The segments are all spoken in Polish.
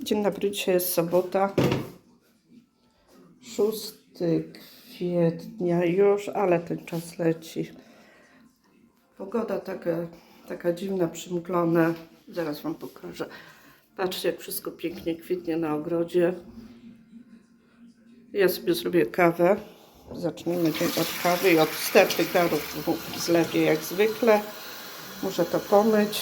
Dzień dobry, dzisiaj jest sobota. 6 kwietnia już, ale ten czas leci. Pogoda taka, taka dziwna, przymglona. Zaraz Wam pokażę. Patrzcie, jak wszystko pięknie kwitnie na ogrodzie. Ja sobie zrobię kawę. Zaczniemy dzień od kawy i od wstecznych darów zlewie jak zwykle. Muszę to pomyć.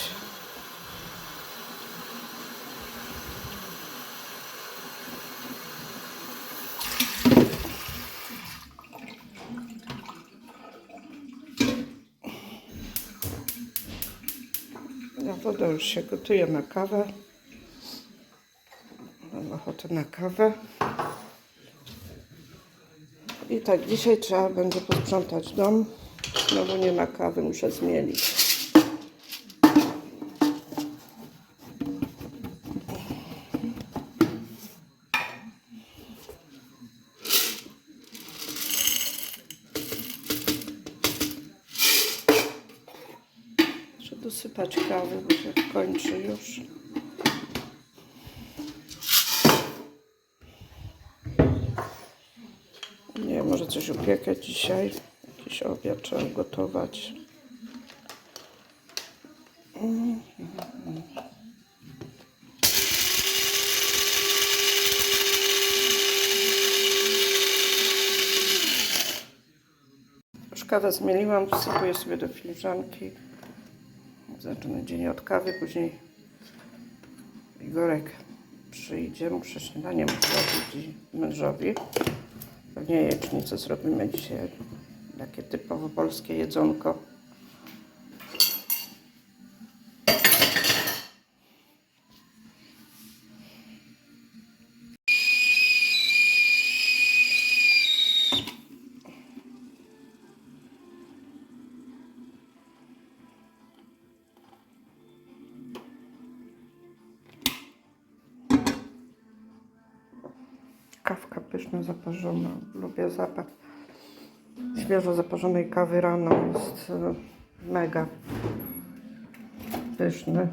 Woda już się gotuje na kawę. Mam ochotę na kawę. I tak, dzisiaj trzeba będzie posprzątać dom. Znowu nie ma kawy, muszę zmielić. Dosypać kawy, bo się kończy już. Nie może coś upiekę dzisiaj. Jakiś obiad trzeba gotować. Już kawę zmieliłam, wsypuję sobie do filiżanki. Zaczynę dzień od kawy, później Igorek przyjdzie, muszę śniadanie mu zrobić mężowi. Pewnie jajecznicę zrobimy dzisiaj. Takie typowo polskie jedzonko. Kawka pyszna, zaparzona. Lubię zapach świeżo zaparzonej kawy rano. Jest e, mega pyszny.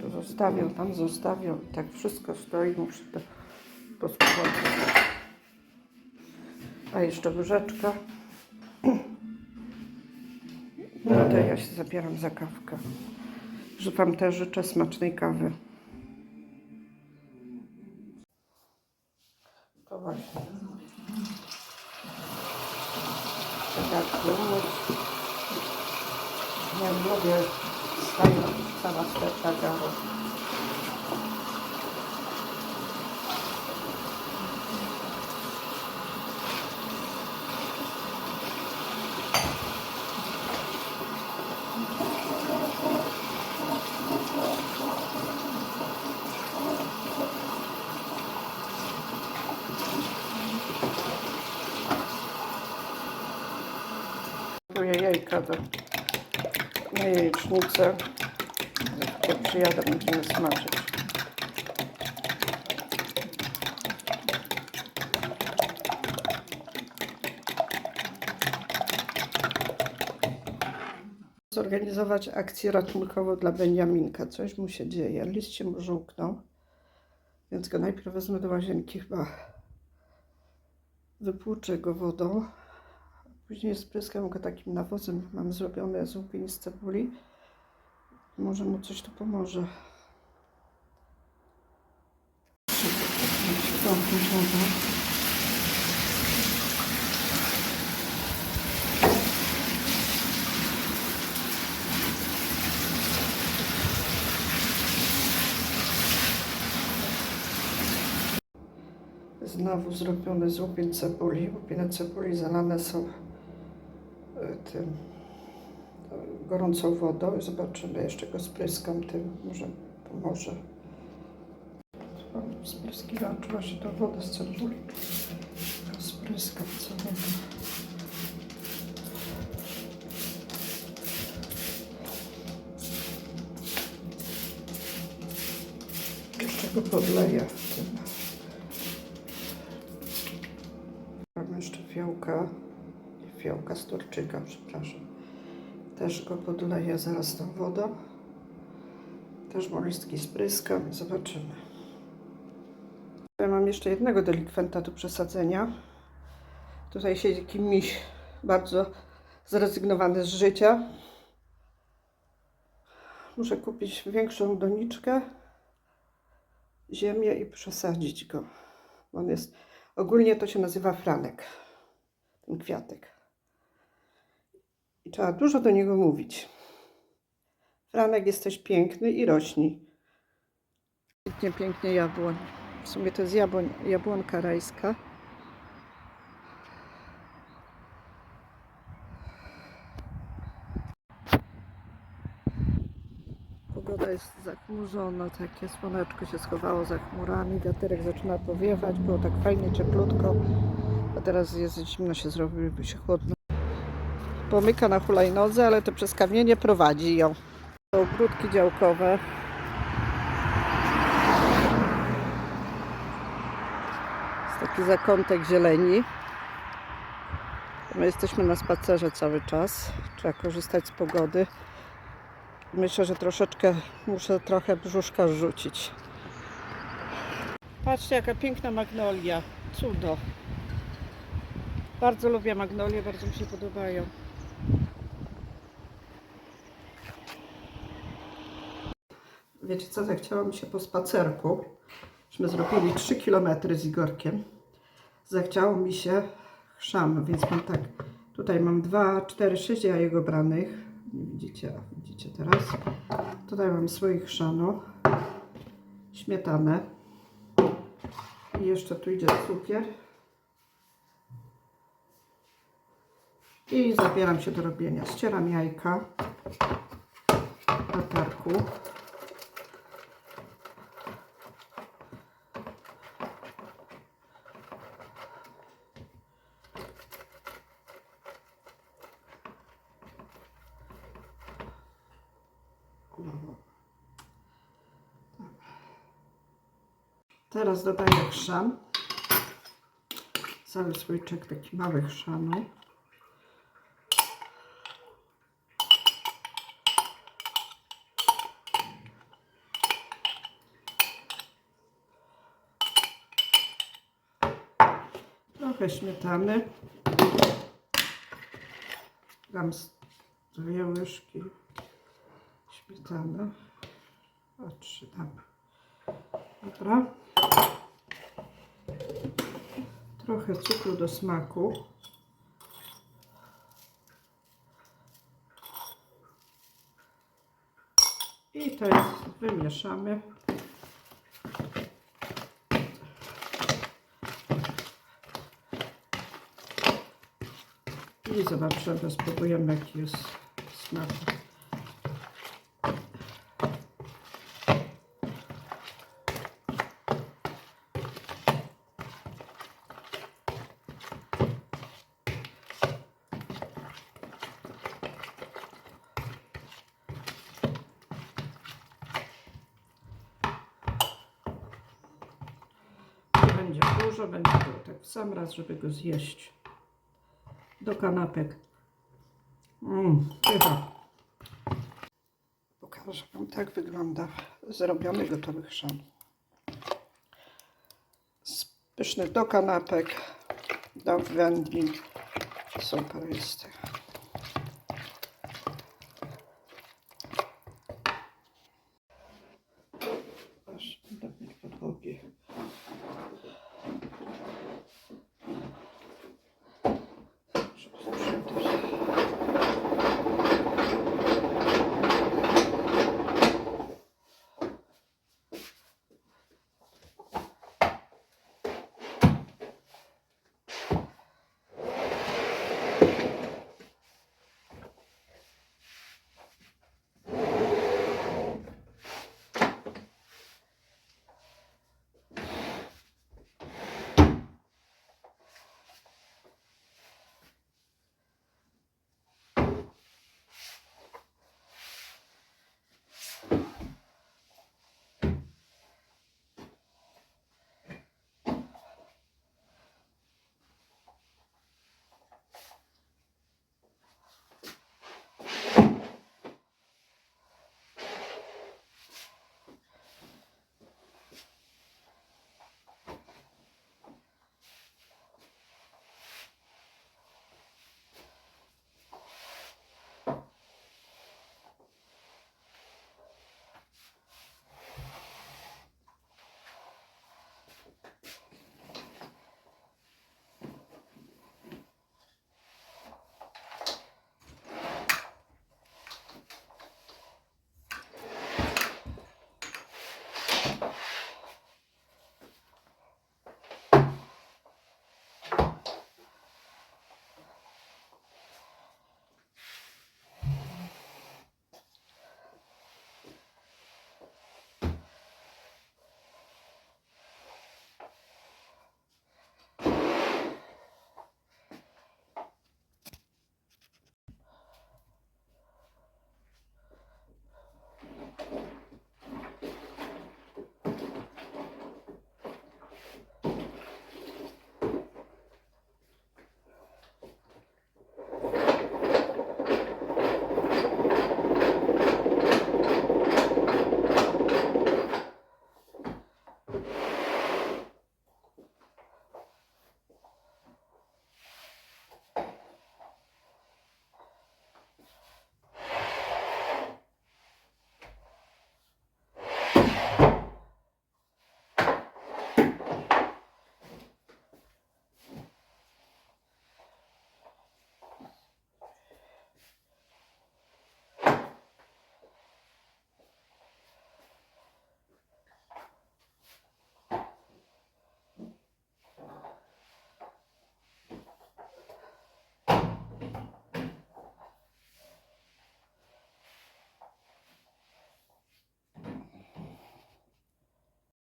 Tu zostawią, tam zostawią. Tak wszystko stoi, muszę to posprzątać. A jeszcze łyżeczka. Ja się zabieram za kawkę. Że Wam też życzę smacznej kawy. To właśnie. Tak. Ja lubię stają cała sterta garu. Gotuję jajka do, na jajecznicę. Jak przyjadę, będziemy smażyć. Zorganizować akcję ratunkową dla Beniaminka. Coś mu się dzieje. List się mu żółknął. Więc go najpierw wezmę do łazienki chyba. Wypłuczę go wodą. Później spryskam go takim nawozem. Mam zrobione z łupin z cebuli. Może mu coś to pomoże. Sprzątnąć wodę. Znowu zrobione z łupin cebuli. Łupiny cebuli zalane są tym gorącą wodą. Zobaczymy, jeszcze go spryskam tym, może pomoże. Mam spryskiwacz właśnie do wody z cebuli. Spryskam całego. Jeszcze go podleję tym. fiołka, nie fiołka z turczyka, przepraszam. Też go podleję zaraz tą wodą. Też molistki spryskam i zobaczymy. Ja mam jeszcze jednego delikwenta do przesadzenia. Tutaj siedzi taki miś bardzo zrezygnowany z życia. Muszę kupić większą doniczkę, ziemię i przesadzić go. On jest, ogólnie to się nazywa franek, ten kwiatek. I trzeba dużo do niego mówić. Franek, jesteś piękny i rośnij. Pięknie, pięknie jabłoń. W sumie to jest jabłoń, jabłonka rajska. Pogoda jest zachmurzona, takie słoneczko się schowało za chmurami, wiaterek zaczyna powiewać, było tak fajnie, cieplutko, a teraz jest zimno się zrobiło, by się chłodno. Pomyka na hulajnodze, ale to przez kamienie prowadzi ją. To ogródki działkowe. Jest taki zakątek zieleni. My jesteśmy na spacerze cały czas. Trzeba korzystać z pogody. Myślę, że troszeczkę muszę trochę brzuszka rzucić. Patrzcie, jaka piękna magnolia. Cudo. Bardzo lubię magnolie, bardzo mi się podobają. Wiecie co, zachciało mi się po spacerku. Myśmy zrobili 3 km z Igorkiem. Zachciało mi się chrzan, więc mam tak. Tutaj mam 2, 4, 6 jajek obranych. Nie widzicie, a widzicie teraz. Tutaj mam swoich chrzanu, śmietanę. I jeszcze tu idzie cukier. I zabieram się do robienia. Ścieram jajka na tarku. Teraz dodaję chrzan. Cały słoiczek taki mały chrzanu. Trochę śmietany. Dam dwie łyżki śmietany. A trzy dam. Dobra. Trochę cukru do smaku. I to jest, wymieszamy. I zobaczymy, spróbujemy jaki jest smak. Nie będzie dużo, będzie było tak w sam raz, żeby go zjeść do kanapek. Mmm. Pokażę Wam, tak wygląda zrobiony gotowy chrzan. Pyszny do kanapek, do wędlin. Super jest.